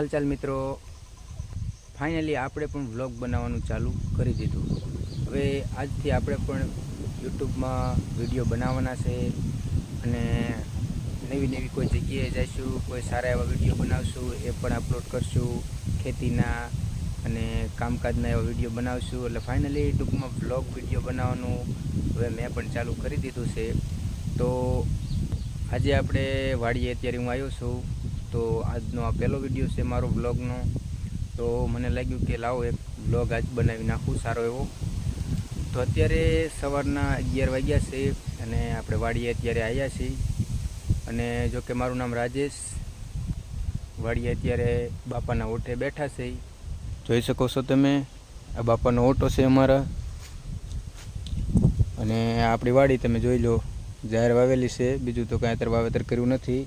હાલચાલ મિત્રો? ફાઇનલી આપણે પણ વ્લોગ બનાવવાનું ચાલુ કરી દીધું. હવે આજથી આપણે પણ યુટ્યુબમાં વીડિયો બનાવવાના છે અને નવી નવી કોઈ જગ્યાએ જઈશું, કોઈ સારા એવા વીડિયો બનાવશું, એ પણ અપલોડ કરશું, ખેતીના અને કામકાજના એવા વીડિયો બનાવશું. એટલે ફાઇનલી ટૂંકમાં વ્લોગ વીડિયો બનાવવાનું હવે મેં પણ ચાલુ કરી દીધું છે. તો આજે આપણે વાડીએ અત્યારે હું આવ્યો છું. તો આજનો આ પહેલો વીડિયો છે મારો વ્લોગનો. તો મને લાગ્યું કે લાવો એક વ્લોગ આજ બનાવી નાખું સારો એવો. તો અત્યારે સવારના અગિયાર વાગ્યા છે અને આપણે વાડીએ અત્યારે આવ્યા છીએ. અને જો કે મારું નામ રાજેશ. વાડીએ અત્યારે બાપાના ઓઠે બેઠા છે. જોઈ શકો છો તમે, આ બાપાનો ઓટો છે અમારા. અને આપણી વાડી તમે જોઈ લો, જાહેર વાવેલી છે. બીજું તો કાંઈ અત્યારે વાવેતર કર્યું નથી.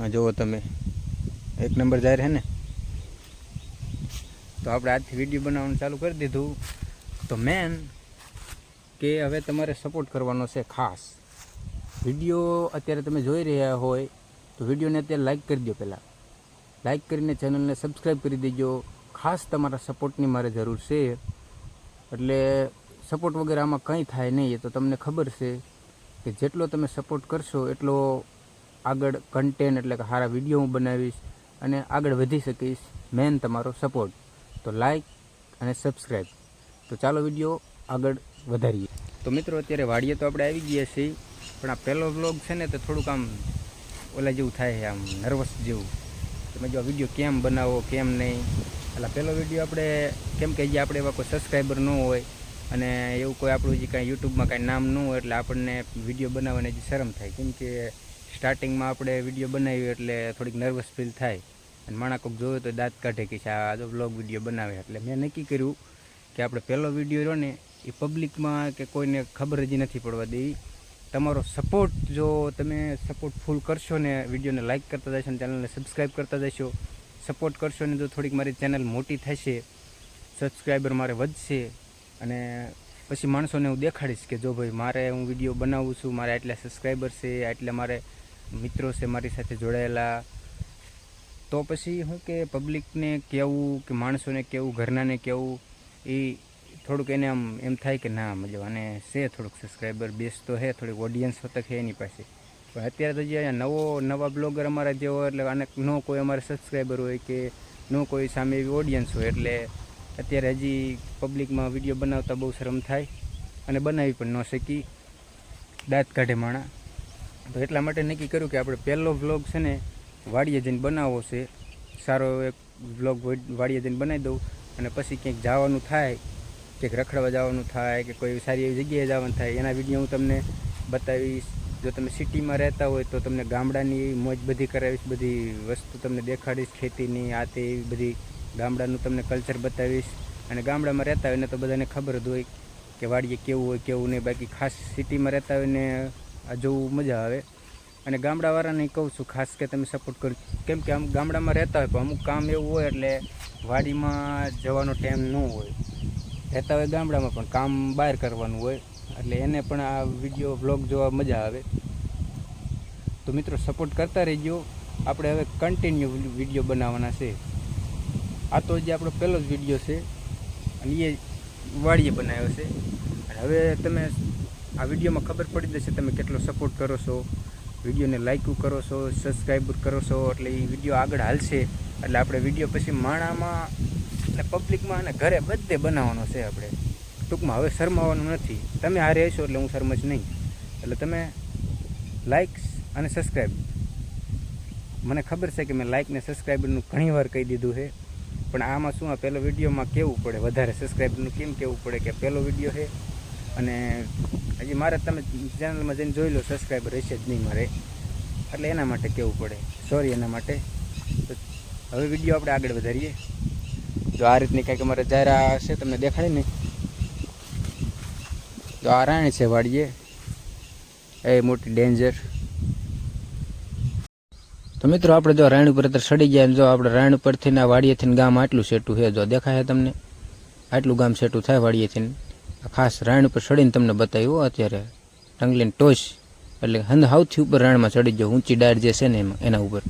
આ જુઓ તમે. એક નંબર જાહેર હે ને? તો આપણે આજથી વીડિયો બનાવવાનું ચાલુ કરી દીધું. તો મેન કે હવે તમારે સપોર્ટ કરવાનો છે ખાસ. વીડિયો અત્યારે તમે જોઈ રહ્યા હોય, તો વિડીયોને અત્યારે લાઇક કરી દો પહેલાં. લાઇક કરીને ચેનલને સબસ્ક્રાઈબ કરી દેજો. ખાસ તમારા સપોર્ટની મારે જરૂર છે. એટલે સપોર્ટ વગેરે આમાં કંઈ થાય નહીં, એ તો તમને ખબર છે કે જેટલો તમે સપોર્ટ કરશો, એટલો આગળ કન્ટેન્ટ એટલે કે સારા વીડિયો હું બનાવીશ અને આગળ વધી શકીશ. મેન તમારો સપોર્ટ તો લાઈક અને સબસ્ક્રાઈબ તો ચાલો વીડિયો આગળ વધારીએ. તો મિત્રો, અત્યારે વાડીએ તો આપણે આવી ગયા છીએ, પણ આ પહેલો વ્લોગ છે ને, તો થોડુંક આમ ઓલા જેવું થાય છે, આમ નર્વસ જેવું. તમે જો આ વીડિયો કેમ બનાવો, કેમ નહીં? એટલે પહેલો વીડિયો આપણે કેમ કે જે આપણે એવા કોઈ સબસ્ક્રાઈબર ન હોય અને એવું કોઈ આપણું જે કાંઈ યુટ્યુબમાં કાંઈ નામ ન હોય, એટલે આપણને વીડિયો બનાવવાની હજી શરમ થાય. કેમ કે સ્ટાર્ટિંગમાં આપણે વીડિયો બનાવ્યો એટલે થોડીક નર્વસ ફીલ થાય. અને માણા કોઈક જોયો તો દાંત કાઢે કે આ જો બ્લોગ વીડિયો બનાવે. એટલે મેં નક્કી કર્યું કે આપણે પહેલો વીડિયો રહ્યો ને, એ પબ્લિકમાં કે કોઈને ખબર જ નથી પડવા દેવી. તમારો સપોર્ટ જો તમે સપોર્ટ ફૂલ કરશો ને, વિડીયોને લાઇક કરતા જશો ને ચેનલને સબસ્ક્રાઈબ કરતા જશો સપોર્ટ કરશો ને, જો થોડીક મારી ચેનલ મોટી થશે સબસ્ક્રાઈબર મારે વધશે, અને પછી માણસોને હું દેખાડીશ કે જો ભાઈ મારે હું વીડિયો બનાવું છું, મારે આટલા સબસ્ક્રાઈબર છે, આટલા મારે મિત્રો છે મારી સાથે જોડાયેલા. તો પછી શું કે પબ્લિકને કહેવું કે માણસોને કહેવું ઘરનાને કહેવું એ થોડુંક એને આમ એમ થાય કે ના, મતલબ આને છે થોડુંક સબસ્ક્રાઈબર બેસ તો છે થોડીક ઓડિયન્સ તો છે એની પાસે. પણ અત્યારે તો જે નવો, નવા બ્લોગર અમારા જેવો એટલે આને ન કોઈ અમારે સબસ્ક્રાઈબર હોય કે ન કોઈ સામે એવી ઓડિયન્સ હોય એટલે અત્યારે હજી પબ્લિકમાં વીડિયો બનાવતા બહુ શરમ થાય અને બનાવી પણ ન શકી. દાંત કાઢે માણા. તો એટલા માટે નક્કી કર્યું કે આપણે પહેલો વ્લોગ છે ને વાડીએ જઈને બનાવવો છે. સારો એક વ્લોગ વાડીએ જઈને બનાવી દઉં અને પછી ક્યાંક જવાનું થાય, ક્યાંક રખડવા જવાનું થાય કે કોઈ સારી એવી જગ્યાએ જવાનું થાય, એના વીડિયો હું તમને બતાવીશ. જો તમે સિટીમાં રહેતા હોય તો તમને ગામડાની મોજ બધી કરાવીશ, બધી વસ્તુ તમને દેખાડીશ, ખેતીની, આ તે એવી બધી ગામડાનું તમને કલ્ચર બતાવીશ. અને ગામડામાં રહેતા હોય ને તો બધાને ખબર જ હોય કે વાડીએ કેવું હોય, કેવું નહીં, બાકી ખાસ સિટીમાં રહેતા હોય ને આ જોવું મજા આવે. અને ગામડાવાળાને કહું છું ખાસ કે તમે સપોર્ટ કરો. કેમ કે આમ ગામડામાં રહેતા હોય પણ અમુક કામ એવું હોય એટલે વાડીમાં જવાનો ટાઈમ ન હોય. રહેતા હોય ગામડામાં પણ કામ બહાર કરવાનું હોય. એટલે એને પણ આ વીડિયો વ્લોગ જોવા મજા આવે. તો મિત્રો સપોર્ટ કરતા રહેજો. આપણે હવે કન્ટિન્યુ વીડિયો બનાવવાના છે. આ તો જે આપણો પહેલો જ વીડિયો છે. અને એ વાડીએ બનાવ્યો છે. અને હવે તમે આ વિડીયોમાં ખબર પડી જશે તમે કેટલો સપોર્ટ કરો છો. વિડીયોને લાઇક કરો છો સબસ્ક્રાઈબ કરો છો, એટલે એ વીડિયો આગળ હાલશે. એટલે આપણે વીડિયો પછી માણામાં એટલે પબ્લિકમાં અને ઘરે બધે બનાવવાનો છે આપણે. ટૂંકમાં હવે શરમાવાનું નથી. તમે હારે હશો એટલે હું શરમશ નહીં. એટલે તમે લાઇક્સ અને સબસ્ક્રાઈબ મને ખબર છે કે મેં લાઇક ને સબસ્ક્રાઈબરનું ઘણી વાર કહી દીધું છે. પણ આમાં શું આ પહેલો વિડીયોમાં કેવું પડે? વધારે સબસ્ક્રાઈબરનું કેમ કેવું પડે કે પહેલો વીડિયો છે? અને હજી મારે તમે ચેનલમાં જઈને જોઈ લો સબસ્ક્રાઈબર હશે જ નહીં મારે. એટલે એના માટે કહેવું પડે? સોરી એના માટે. હવે વીડિયો આપણે આગળ વધારીએ. જો આ રીતની કંઈક અમારે જાહેરા હશે, તમને દેખાડે ને? તો આ રાણી છે વાડીએ. એ મોટી ડેન્જર. તો મિત્રો, આપણે જો રાણ ઉપર અત્યારે સડી ગયા જો આપણે રાયણ ઉપરથી ના વાડીએથી ગામ આટલું સેટું છે, જો દેખાય તમને? આટલું ગામ સેટું થાય વાડીએથી ખાસ રાણ ઉપર ચડીને તમને બતાવ્યું અત્યારે ટંગલીન ટોચ, એટલે હંદ સૌથી ઉપર રાણમાં ચડી જાવ ઊંચી ડાળ જે છે ને એમાં, એના ઉપર.